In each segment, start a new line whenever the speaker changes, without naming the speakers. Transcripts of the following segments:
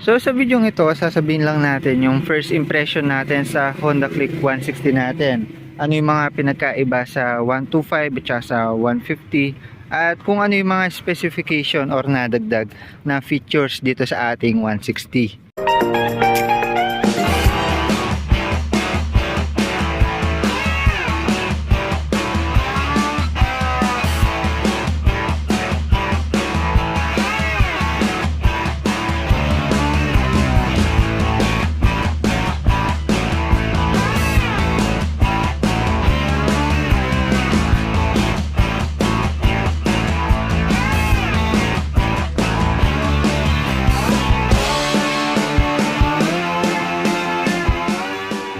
So sa video ito, sasabihin lang natin yung first impression natin sa Honda Click 160 natin. Ano yung mga pinagkaiba sa 125 at sa 150 at kung ano yung mga specification or nadagdag na features dito sa ating 160.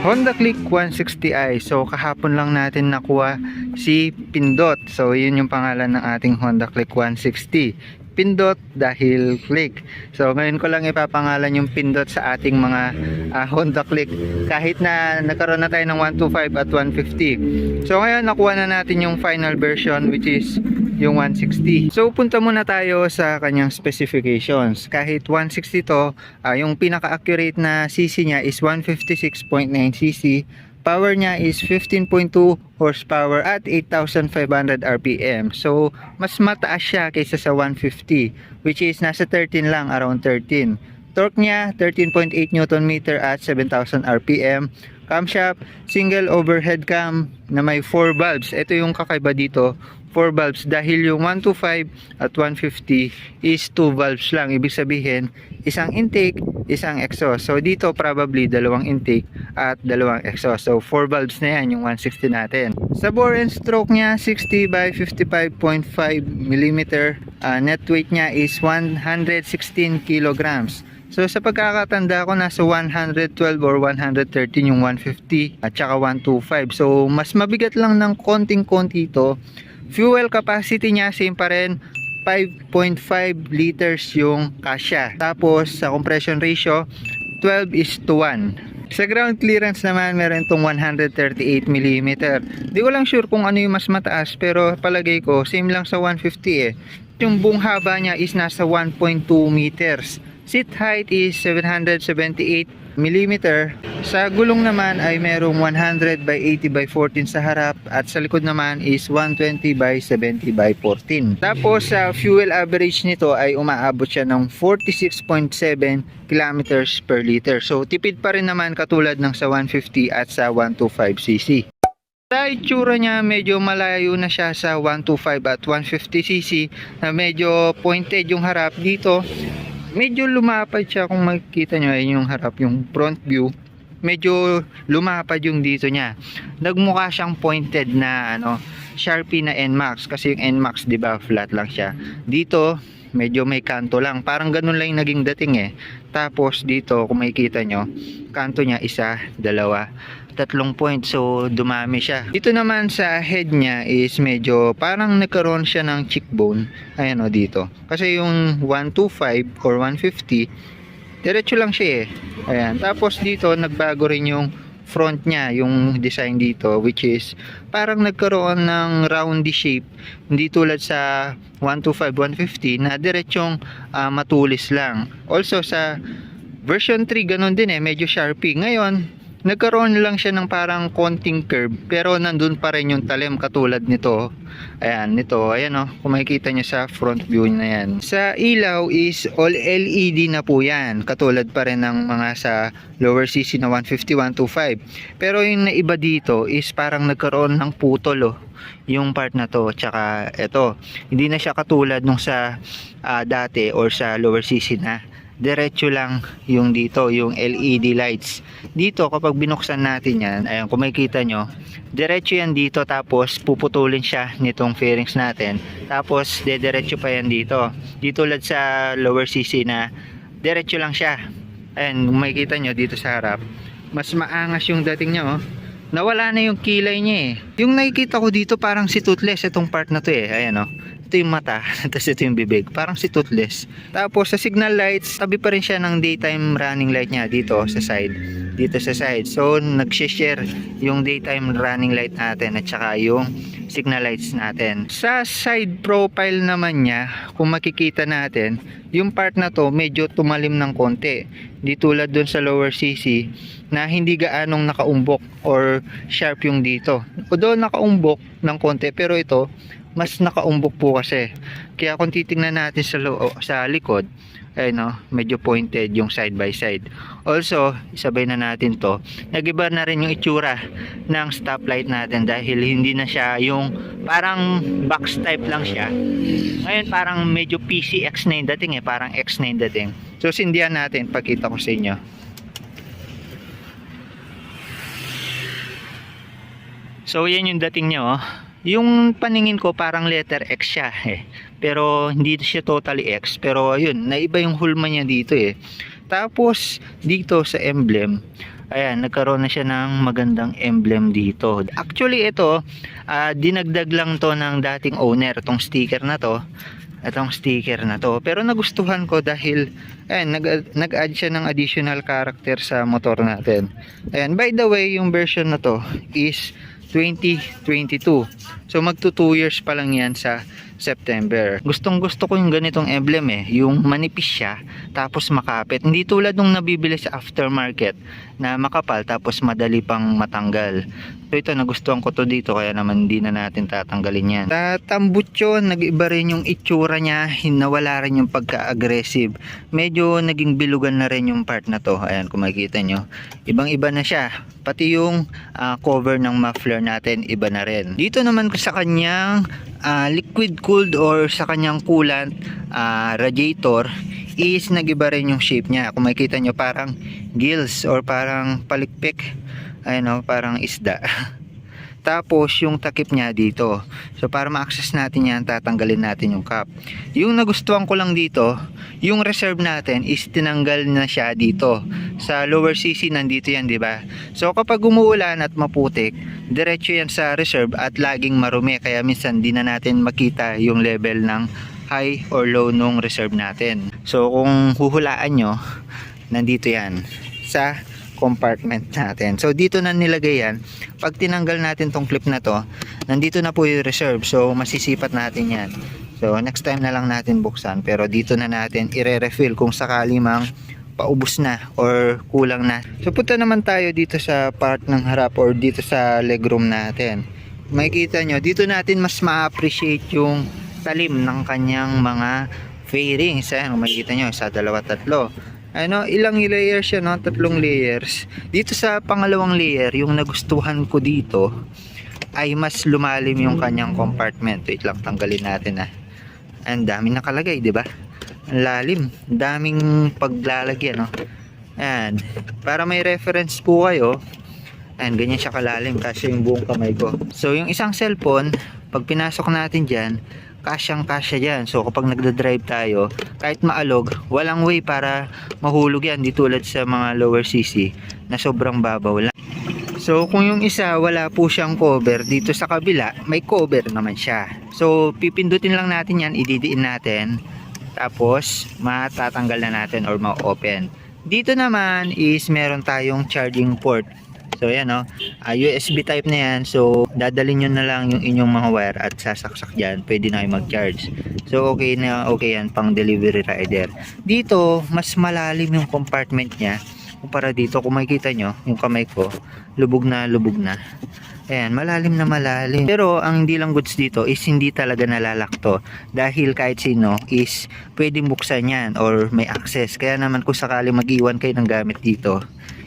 Honda Click 160i. So kahapon lang natin nakuha si Pindot. So yun yung pangalan ng ating Honda Click 160. Pindot dahil click. So ngayon ko lang ipapangalan yung Pindot sa ating mga ah, Honda Click kahit na nagkaroon na tayo ng 125 at 150. So ngayon nakuha na natin yung final version which is yung 160. So punta muna tayo sa kanyang specifications. Kahit 160 to, ah, yung pinaka-accurate na CC niya is 156.9 cc. Power niya is 15.2 horsepower at 8,500 RPM. So, mas mataas siya kaysa sa 150 which is nasa 13 lang, around 13. Torque niya 13.8 Newton meter at 7,000 RPM. Camshaft, single overhead cam na may 4 valves. Ito yung kakaiba dito, 4 valves dahil yung 125 at 150 is 2 valves lang. Ibig sabihin, isang intake, isang exhaust. So dito probably dalawang intake at dalawang exhaust. So 4 valves na yan yung 160 natin. Sa bore and stroke niya 60 by 55.5 mm. Uh, net weight niya is 116 kilograms. So sa pagkakatanda ko nasa 112 or 113 yung 150 at saka 125. So mas mabigat lang ng konting-konti ito. Fuel capacity niya same pa rin 5.5 liters yung kasya. Tapos sa compression ratio 12 is to 1. Sa ground clearance naman meron itong 138 mm. Di ko lang sure kung ano yung mas mataas pero palagay ko same lang sa 150 eh. Yung buong haba niya is nasa 1.2 meters. Seat height is 778 mm. Sa gulong naman ay merong 100 by 80 by 14 sa harap at sa likod naman is 120 by 70 by 14. Tapos sa fuel average nito ay umaabot siya ng 46.7 kilometers per liter. So tipid pa rin naman katulad ng sa 150 at sa 125cc. Sa itsura niya, medyo malayo na siya sa 125 at 150cc na medyo pointed yung harap dito. Medyo lumapad siya kung makikita nyo, ayun yung harap, yung front view. Medyo lumapad yung dito niya. Nagmukha siyang pointed na ano, Sharpie na NMAX kasi yung NMAX 'di ba flat lang siya. Dito medyo may kanto lang. Parang ganun lang yung naging dating eh. Tapos dito kung makikita nyo, kanto niya isa, dalawa, tatlong point. So dumami siya. Dito naman sa head niya is medyo parang nagkaroon siya ng cheekbone. Ayan o dito. Kasi yung 125 or 150, diretso lang siya eh. Ayan. Tapos dito nagbago rin yung front niya, yung design dito which is parang nagkaroon ng roundy shape hindi tulad sa 125 150 na diretsong ah, matulis lang. Also sa version 3 ganun din eh medyo sharpie. Ngayon nagkaroon lang siya ng parang konting curve pero nandun pa rin yung talim katulad nito. Ayan nito. Ayan o kung makikita nyo sa front view na yan. Sa ilaw is all LED na po yan. Katulad pa rin ng mga sa lower CC na 150 125 pero yung naiba dito is parang nagkaroon ng putol oh. Yung part na to tsaka ito hindi na siya katulad nung sa ah, dati or sa lower CC na diretso lang yung dito, yung LED lights. Dito, kapag binuksan natin yan, ayan, kung makikita nyo, diretso yan dito, tapos puputulin siya nitong fairings natin. Tapos, dediretso pa yan dito. Dito tulad sa lower CC na, diretso lang siya. Ayan, kung makikita nyo dito sa harap, mas maangas yung dating niya, oh. Nawala na yung kilay niya eh. Yung nakikita ko dito parang si toothless itong part na to eh. Ayan oh ito yung mata, tapos ito yung bibig. Parang si toothless. Tapos sa signal lights, tabi pa rin siya ng daytime running light niya dito sa side. dito sa side. So, nag-share yung daytime running light natin at saka yung signal lights natin. Sa side profile naman niya, kung makikita natin, yung part na to medyo tumalim ng konti. Di tulad dun sa lower CC na hindi gaanong nakaumbok or sharp yung dito. Doon nakaumbok ng konti pero ito mas nakaumbok po kasi. Kaya kung titingnan natin sa, lo- sa likod, ay no, medyo pointed yung side by side. Also, isabay na natin to. Nagiba na rin yung itsura ng stoplight natin dahil hindi na siya yung parang box type lang siya. Ngayon parang medyo PCX na yung dating eh, parang X na dating. So sindihan natin, pakita ko sa inyo. So yan yung dating niya oh. Yung paningin ko parang letter X siya eh. Pero hindi siya totally X. Pero yun, naiba yung hulma niya dito eh. Tapos dito sa emblem, ayan, nagkaroon na siya ng magandang emblem dito. Actually ito, ah, dinagdag lang to ng dating owner, tong sticker na to. Itong sticker na to. Pero nagustuhan ko dahil ayan, nag, nag-add siya ng additional character sa motor natin. Ayan, by the way, yung version na to is 2022. So magto 2 years pa lang yan sa September. Gustong gusto ko yung ganitong emblem eh. Yung manipis siya tapos makapit. Hindi tulad nung nabibili sa aftermarket na makapal tapos madali pang matanggal. So ito nagustuhan ko to dito kaya naman hindi na natin tatanggalin yan. Tatambut yun, nag-iba rin yung itsura niya, nawala rin yung pagka-aggressive. Medyo naging bilugan na rin yung part na to. Ayan kung makikita nyo. Ibang iba na siya. Pati yung ah, cover ng muffler natin iba na rin. Dito naman sa kanyang ah, liquid cooled or sa kanyang coolant ah, radiator is nagiba rin yung shape niya. Kung makikita nyo parang gills or parang palikpik. Ayun o, parang isda. Tapos yung takip niya dito. So para ma-access natin yan, tatanggalin natin yung cap. Yung nagustuhan ko lang dito, yung reserve natin is tinanggal na siya dito. Sa lower CC nandito yan, di ba? So kapag umuulan at maputik, diretso yan sa reserve at laging marumi. Kaya minsan di na natin makita yung level ng high or low nung reserve natin. So kung huhulaan nyo, nandito yan sa compartment natin. So dito na nilagay yan. Pag tinanggal natin tong clip na to, nandito na po yung reserve. So masisipat natin yan. So next time na lang natin buksan. Pero dito na natin ire-refill kung sakali mang paubos na or kulang na. So punta naman tayo dito sa part ng harap or dito sa legroom natin. Makikita nyo, dito natin mas ma-appreciate yung talim ng kanyang mga fairings. Ayan, makikita nyo, sa dalawa, tatlo ano, ilang layers siya, no? Tatlong layers. Dito sa pangalawang layer, yung nagustuhan ko dito ay mas lumalim yung kanyang compartment. Wait lang, tanggalin natin ah. Ang dami nakalagay, di ba? Ang lalim. Daming paglalagyan, no? Ayan. Para may reference po kayo, ayan, ganyan siya kalalim kasi yung buong kamay ko. So, yung isang cellphone, pag pinasok natin dyan, kasyang kasya dyan. So kapag nagda-drive tayo, kahit maalog, walang way para mahulog yan. Di tulad sa mga lower CC na sobrang babaw lang. So kung yung isa wala po siyang cover, dito sa kabila may cover naman siya. So pipindutin lang natin yan, ididiin natin. Tapos matatanggal na natin or ma-open. Dito naman is meron tayong charging port. So yan no, Ah, USB type na yan. So dadalhin nyo na lang yung inyong mga wire at sasaksak dyan. Pwede na kayo mag-charge. So okay na okay yan pang delivery rider. Dito mas malalim yung compartment niya. Kumpara dito kung makikita nyo yung kamay ko lubog na lubog na. Ayan, malalim na malalim. Pero ang hindi lang goods dito is hindi talaga nalalakto. Dahil kahit sino is pwedeng buksan yan or may access. Kaya naman kung sakali mag-iwan kayo ng gamit dito,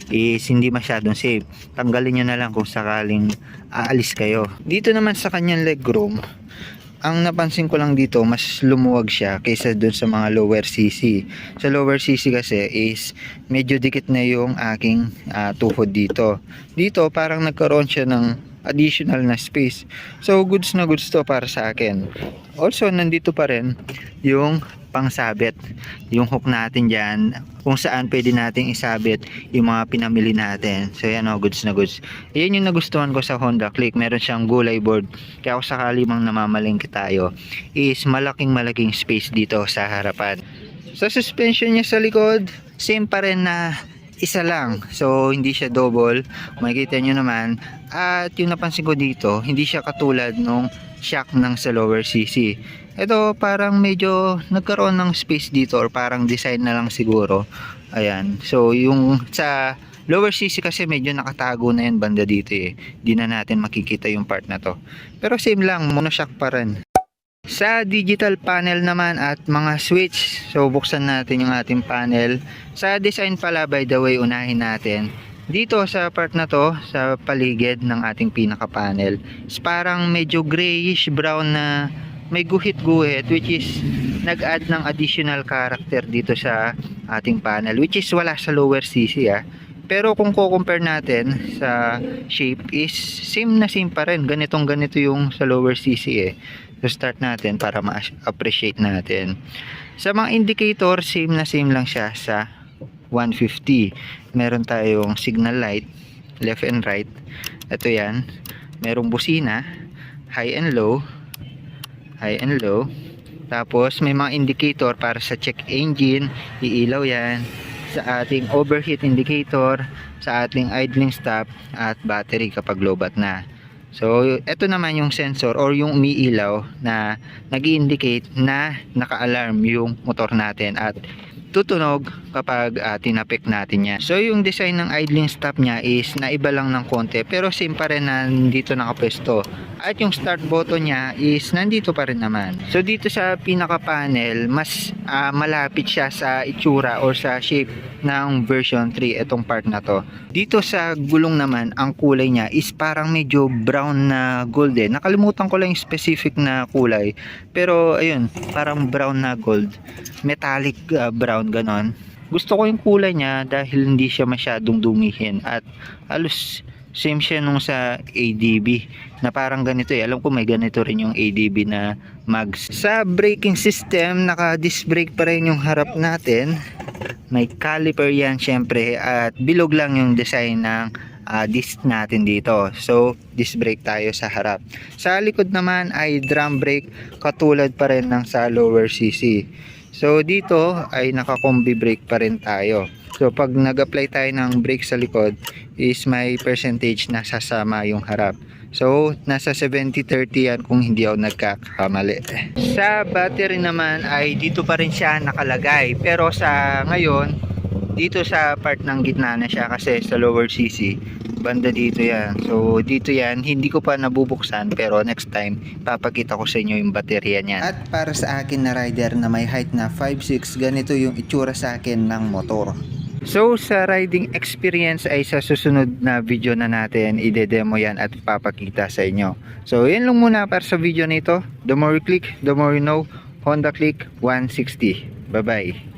is hindi masyadong safe. Tanggalin nyo na lang kung sakaling aalis kayo. Dito naman sa kanyang legroom, ang napansin ko lang dito, mas lumuwag siya kaysa dun sa mga lower CC. Sa lower CC kasi is medyo dikit na yung aking ah, tuhod dito. Dito parang nagkaroon siya ng additional na space. So goods na goods to para sa akin. Also nandito pa rin yung pangsabit. Yung hook natin dyan kung saan pwede nating isabit yung mga pinamili natin. So yan o, goods na goods. Yan yung nagustuhan ko sa Honda Click. Meron siyang gulay board. Kaya kung sakali mang namamalingki tayo, is malaking malaking space dito sa harapan. Sa suspension niya sa likod, same pa rin na isa lang. So, hindi siya double. Makikita nyo naman. At yung napansin ko dito, hindi siya katulad nung shock ng sa lower CC. Ito parang medyo nagkaroon ng space dito or parang design na lang siguro. Ayan. So, yung sa lower CC kasi medyo nakatago na yan banda dito eh. Di na natin makikita yung part na to. Pero same lang, monoshock pa rin. Sa digital panel naman at mga switch, so buksan natin yung ating panel. Sa design pala by the way, unahin natin. Dito sa part na to, sa paligid ng ating pinaka panel, is parang medyo grayish brown na may guhit-guhit which is nag-add ng additional character dito sa ating panel which is wala sa lower CC ah. Pero kung ko-compare natin sa shape is same na same pa rin. Ganitong ganito yung sa lower CC eh. So start natin para ma-appreciate natin. Sa mga indicator, same na same lang siya sa 150. Meron tayong signal light, left and right. Ito yan. Merong busina, high and low, high and low. Tapos may mga indicator para sa check engine, iilaw yan. Sa ating overheat indicator, sa ating idling stop at battery kapag low bat na. So, ito naman yung sensor or yung umiilaw na nag indicate na naka-alarm yung motor natin at tutunog kapag uh, tinapik natin yan. So, yung design ng idling stop niya is naiba lang ng konti pero same pa rin na dito nakapwesto. At yung start button niya is nandito pa rin naman. So, dito sa pinaka panel, mas ah, malapit siya sa itsura or sa shape ng version 3 itong part na to. Dito sa gulong naman, ang kulay niya is parang medyo brown na golden. Nakalimutan ko lang yung specific na kulay. Pero ayun, parang brown na gold. Metallic uh, brown ganon. Gusto ko yung kulay niya dahil hindi siya masyadong dumihin at halos same siya nung sa ADB na parang ganito eh. Alam ko may ganito rin yung ADB na mags. Sa braking system, naka disc brake pa rin yung harap natin. May caliper yan syempre at bilog lang yung design ng ah, disc natin dito. So, disc brake tayo sa harap. Sa likod naman ay drum brake katulad pa rin ng sa lower CC. So, dito ay naka-combi brake pa rin tayo. So, pag nag-apply tayo ng brake sa likod is may percentage na sasama yung harap. So, nasa 70-30 yan kung hindi ako nagkakamali. Sa battery naman ay dito pa rin siya nakalagay. Pero sa ngayon, dito sa part ng gitna na siya kasi sa lower CC, banda dito yan. So, dito yan, hindi ko pa nabubuksan pero next time, papakita ko sa inyo yung baterya niyan. At para sa akin na rider na may height na 5'6", ganito yung itsura sa akin ng motor. So sa riding experience ay sa susunod na video na natin ide-demo yan at papakita sa inyo. So yan lang muna para sa video nito. The more you click, the more you know. Honda Click 160. Bye bye.